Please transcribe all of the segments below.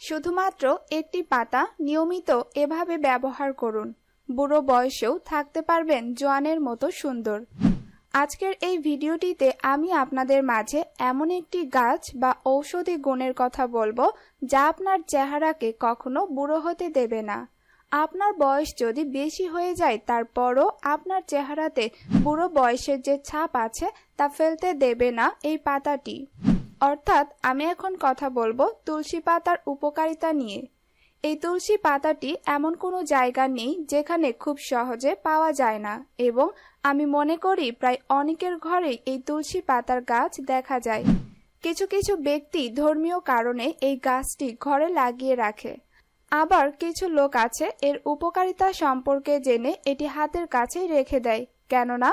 শুধুমাত্র একটি পাতা নিয়মিত এভাবে ব্যবহার করুন। বুড়ো বয়সেও থাকতে পারবেন জোয়ানের মতো সুন্দর। আজকের এই ভিডিওটিতে আমি আপনাদের মাঝে এমন একটি গাছ বা ঔষধি গুণের কথা বলব যা আপনার চেহারাকে কখনো বুড়ো হতে দেবে না। আপনার বয়স যদি বেশি হয়ে যায়, তারপরও আপনার চেহারাতে বুড়ো বয়সের যে ছাপ আছে, তা ফেলতে দেবে না এই পাতাটি। অর্থাৎ আমি এখন কথা বলব তুলসী পাতার উপকারিতা নিয়ে। এই তুলসী পাতাটি এমন কোনো জায়গা নেই যেখানে খুব সহজে পাওয়া যায় না এবং আমি মনে করি প্রায় অনেকের ঘরেই এই তুলসী পাতার গাছ দেখা যায়। কিছু কিছু ব্যক্তি ধর্মীয় কারণে এই গাছটি ঘরে লাগিয়ে রাখে। আবার কিছু লোক আছে এর উপকারিতা সম্পর্কে জেনে এটি হাতের কাছেই রেখে দেয়। কেননা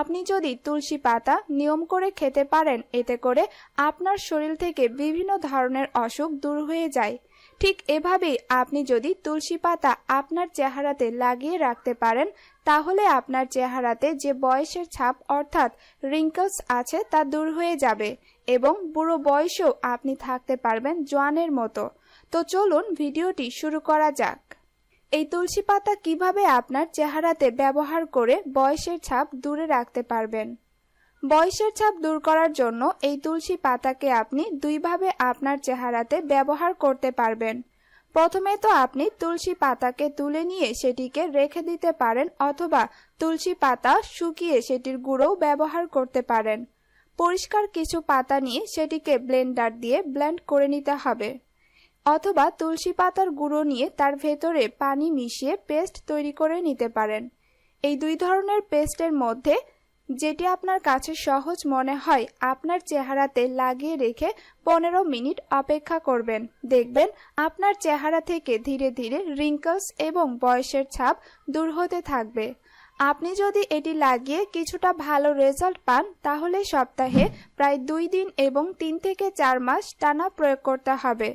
আপনি যদি তুলসী পাতা নিয়ম করে খেতে পারেন, এতে করে আপনার শরীর থেকে বিভিন্ন ধরনের অসুখ দূর হয়ে যায়। ঠিক এভাবেই আপনি যদি তুলসী পাতা আপনার চেহারাতে লাগিয়ে রাখতে পারেন, তাহলে আপনার চেহারাতে যে বয়সের ছাপ অর্থাৎ রিঙ্কলস আছে তা দূর হয়ে যাবে এবং বুড়ো বয়সেও আপনি থাকতে পারবেন জোয়ানের মতো। তো চলুন ভিডিওটি শুরু করা যাক। এই তুলসী পাতা কীভাবে আপনার চেহারাতে ব্যবহার করে বয়সের ছাপ দূরে রাখতে পারবেন? বয়সের ছাপ দূর করার জন্য এই তুলসী পাতাকে আপনি দুইভাবে আপনার চেহারাতে ব্যবহার করতে পারবেন। প্রথমে তো আপনি তুলসী পাতাকে তুলে নিয়ে সেটিকে রেখে দিতে পারেন অথবা তুলসী পাতা শুকিয়ে সেটির গুঁড়োও ব্যবহার করতে পারেন। পরিষ্কার কিছু পাতা নিয়ে সেটিকে ব্লেন্ডার দিয়ে ব্লেন্ড করে নিতে হবে। অথবা তুলসী পাতার গুঁড়ো নিয়ে তার ভেতরে পানি মিশিয়ে পেস্ট তৈরি করে নিতে পারেন। এই দুই ধরনের পেস্টের মধ্যে যেটি আপনার কাছে সহজ মনে হয়, আপনার চেহারাতে লাগিয়ে রেখে পনেরো মিনিট অপেক্ষা করবেন। দেখবেন আপনার চেহারা থেকে ধীরে ধীরে রিঙ্কলস এবং বয়সের ছাপ দূর হতে থাকবে। আপনি যদি এটি লাগিয়ে কিছুটা ভালো রেজাল্ট পান, তাহলে সপ্তাহে প্রায় দুই দিন এবং তিন থেকে চার মাস টানা প্রয়োগ করতে হবে।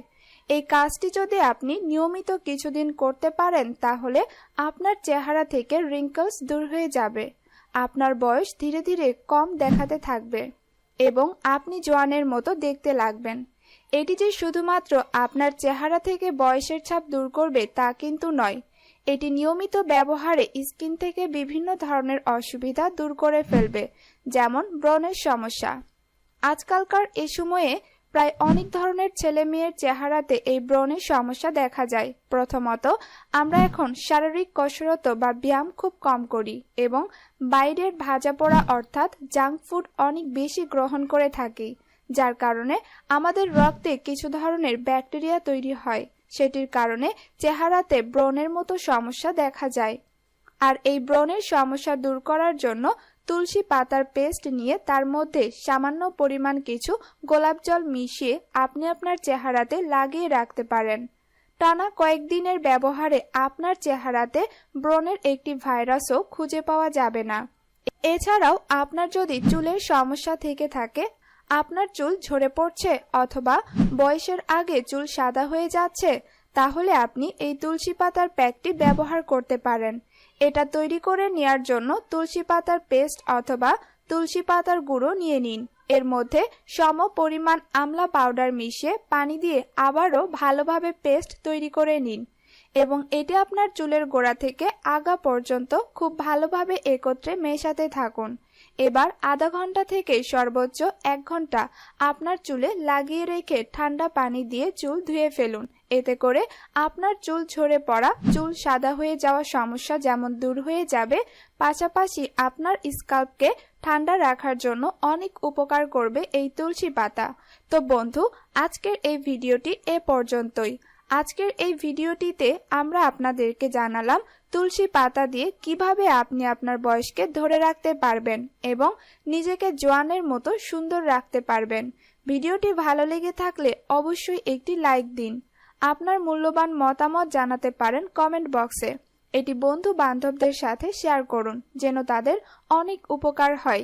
এই কাজটি যদি আপনি নিয়মিত কিছুদিন করতে পারেন, তাহলে আপনার চেহারা থেকে রিঙ্কলস দূর হয়ে যাবে। আপনার বয়স ধীরে ধীরে কম দেখাতে থাকবে এবং আপনি জোয়ানের মতো দেখতে লাগবেন। এটি যে শুধুমাত্র আপনার চেহারা থেকে বয়সের ছাপ দূর করবে, তা কিন্তু নয়। এটি নিয়মিত ব্যবহারে স্কিন থেকে বিভিন্ন ধরনের অসুবিধা দূর করে ফেলবে, যেমন ব্রণের সমস্যা। আজকালকার এ সময়ে প্রায় অনেক ধরনের ছেলে মেয়ের চেহারাতে এই ব্রণের সমস্যা দেখা যায়। প্রথমত, আমরা এখন শারীরিক কসরত বা ব্যায়াম খুব কম করি এবং বাইরের ভাজা পোড়া অর্থাৎ জাঙ্ক ফুড অনেক বেশি গ্রহণ করে থাকি, যার কারণে আমাদের রক্তে কিছু ধরনের ব্যাকটেরিয়া তৈরি হয়। সেটির কারণে চেহারাতে ব্রণের মতো সমস্যা দেখা যায়। আর এই ব্রণের সমস্যা দূর করার জন্য তুলসী পাতার পেস্ট নিয়ে তার মধ্যে সামান্য পরিমাণ কিছু গোলাপ জল মিশিয়ে আপনি আপনার চেহারাতে লাগিয়ে রাখতে পারেন। টানা কয়েকদিনের ব্যবহারে আপনার চেহারাতে ব্রণের একটি ভাইরাসও খুঁজে পাওয়া যাবে না। এছাড়াও আপনার যদি চুলের সমস্যা থেকে থাকে, আপনার চুল ঝরে পড়ছে অথবা বয়সের আগে চুল সাদা হয়ে যাচ্ছে, তাহলে আপনি এই তুলসী পাতার প্যাকটি ব্যবহার করতে পারেন। এটা তৈরি করে নেয়ার জন্য তুলসী পাতার পেস্ট অথবা তুলসী পাতার গুঁড়ো নিয়ে নিন। এর মধ্যে সম পরিমাণ আমলা পাউডার মিশিয়ে পানি দিয়ে আবারও ভালোভাবে পেস্ট তৈরি করে নিন এবং এটি আপনার চুলের গোড়া থেকে আগা পর্যন্ত খুব ভালোভাবে একত্রে মেশাতে থাকুন। এবার আধা ঘণ্টা থেকে সর্বোচ্চ এক ঘণ্টা আপনার চুলে লাগিয়ে রেখে ঠান্ডা পানি দিয়ে চুল ধুয়ে ফেলুন। এতে করে আপনার চুল ঝরে পড়া, চুল সাদা হয়ে যাওয়া সমস্যা যেমন দূর হয়ে যাবে, পাশাপাশি আপনার স্কাল্পকে ঠান্ডা রাখার জন্য অনেক উপকার করবে এই তুলসী পাতা। তো বন্ধু, আজকের এই ভিডিওটি এ পর্যন্তই। আজকের এই ভিডিওটিতে আমরা আপনাদেরকে জানালাম তুলসী পাতা দিয়ে কীভাবে আপনি আপনার বয়সকে ধরে রাখতে পারবেন এবং নিজেকে জোয়ানের মতো সুন্দর রাখতে পারবেন। ভিডিওটি ভালো লেগে থাকলে অবশ্যই একটি লাইক দিন। আপনার মূল্যবান মতামত জানাতে পারেন কমেন্ট বক্সে। এটি বন্ধু বান্ধবদের সাথে শেয়ার করুন, যেন তাদের অনেক উপকার হয়।